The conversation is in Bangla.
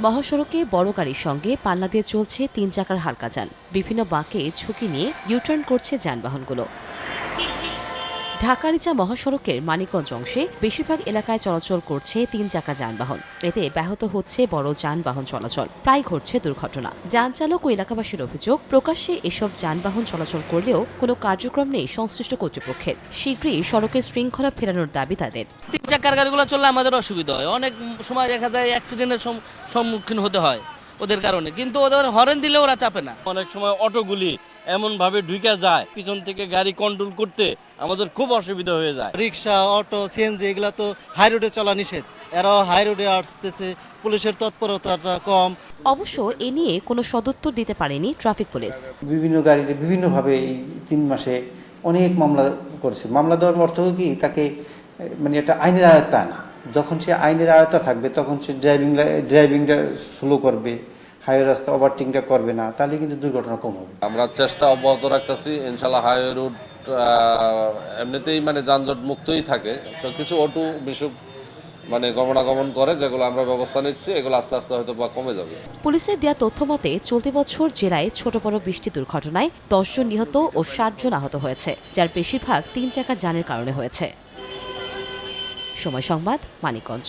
মহাসড়কে বড় গাড়ির সঙ্গে পাল্লা দিয়ে চলছে তিন চাকার হালকা যান। বিভিন্ন বাঁকে ঝুঁকি নিয়ে ইউটার্ন করছে যানবাহনগুলো। ঢাকা রিচা মহাসড়কের মানিকগঞ্জ অংশে বেশিরভাগ এলাকায় চলাচল করছে তিন চাকা যানবাহন। এতে ব্যাহত হচ্ছে বড় যানবাহন চলাচল। প্রায় ঘটছে দুর্ঘটনা। যান চালক ও এলাকাবাসীর অভিযোগ প্রকাশ্যে এসব যানবাহন চলাচল করলেও কোনো কার্যক্রম নেই সংশ্লিষ্ট কর্তৃপক্ষের। শীঘ্রই সড়কের শৃঙ্খলা ফেরানোর দাবি তাদের। তিন চাকার গাড়িগুলো চললে আমাদের অসুবিধা হয়। অনেক সময় দেখা যায় অ্যাক্সিডেন্টের সম- সম্মুখীন হতে হয় ওদের কারণে। কিন্তু ওদের হরেন দিলে ওরা চাপে না। অনেক সময় অটোগুলি এমনভাবে ঢুকে যায় পিছন থেকে গাড়ি কন্ট্রোল করতে আমাদের খুব অসুবিধা হয়ে যায়। রিক্সা অটো সিএনজি এগুলো তো হাই রোডে চলা নিষেধ। এরাও হাই রোডে আসতেছে পুলিশের তৎপরতাটা কম। অবশ্য এ নিয়ে কোনো সদুত্তর দিতে পারেনি ট্রাফিক পুলিশ। বিভিন্ন গাড়িতে বিভিন্নভাবে এই তিন মাসে অনেক মামলা করেছে। মামলা দেওয়ার অর্থ কি? তাকে মানে এটা আইনের আয়ত্তা আনা। যখন সে আইনের আয়ত্তা থাকবে তখন সে ড্রাইভিং ড্রাইভিংটা স্লো করবে। হাইওয়ে রাস্তা ওভারটেকিংটা করবে না তাহলে কিন্তু দুর্ঘটনা কম হবে। আমরা চেষ্টা অব্যাহত রাখতেছি ইনশাল্লাহ হাইওয়ে রুট এমনিতেই মানে যানজট মুক্তই থাকে। তো কিছু অটো বিশুক মানে গমনাগমন করে যেগুলো আমরা ব্যবস্থা নিচ্ছি এগুলো আস্তে আস্তে হয়তো বা কমে যাবে। পুলিশের দেওয়া তথ্য মতে চলতি বছর জেলায় ছোট বড় বৃষ্টি দুর্ঘটনায় দশজন নিহত ও ষাট জন আহত হয়েছে যার বেশিরভাগ তিন চাকার যানের কারণে হয়েছে। সময় সংবাদ মানিকগঞ্জ।